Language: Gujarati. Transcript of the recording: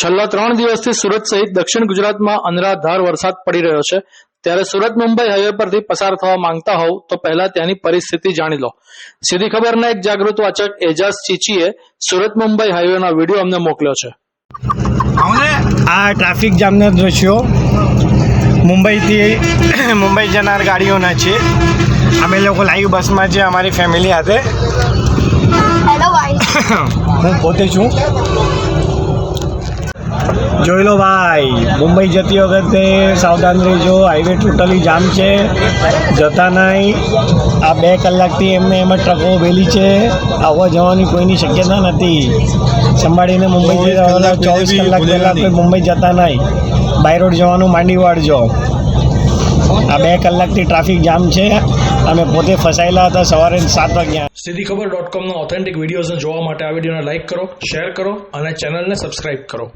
છેલ્લા ત્રણ દિવસથી સુરત સહિત દક્ષિણ ગુજરાતમાં અનરાધાર વરસાદ પડી રહ્યો છે. ત્યારે સુરત મુંબઈ હાઈવે પરથી પસાર થવા માંગતા હોવ તો પહેલા ત્યાંની પરિસ્થિતિ જાણી લો. સીધી ખબરના એક જાગૃત વાચક એજાઝ ચીચીએ સુરત મુંબઈ હાઈવેનો વીડિયો અમને મોકલ્યો છે. આ ટ્રાફિક જામના દ્રશ્યો મુંબઈથી મુંબઈ જનાર ગાડીઓના છે. અમે લોકો લાઈવ બસમાં છે અમારી ફેમિલી સાથે. હું પોતે છું. જોઈ લો ભાઈ મુંબઈ જતી વખતે સાવધાન રહેજો હાઈવે ટોટલી જામ છે જતા નહીં. આ બે કલાકથી એમને એમ જ ટ્રકો ઉભેલી છે. આવવા જવાની કોઈની શક્યતા નથી. સંભાળીને મુંબઈ ચોવીસ કલાક પહેલાં કોઈ મુંબઈ જતા નહીં. બાય રોડ જવાનું માંડી વાળજો. આ બે કલાકથી ટ્રાફિક જામ છે. અમે પોતે ફસાયેલા હતા સવારે સાત વાગ્યા. સીધી ખબર ડોટ કોમના ઓથેન્ટિક વિડીયોઝને જોવા માટે આ વિડીયોને લાઇક કરો શેર કરો અને ચેનલને સબસ્ક્રાઇબ કરો.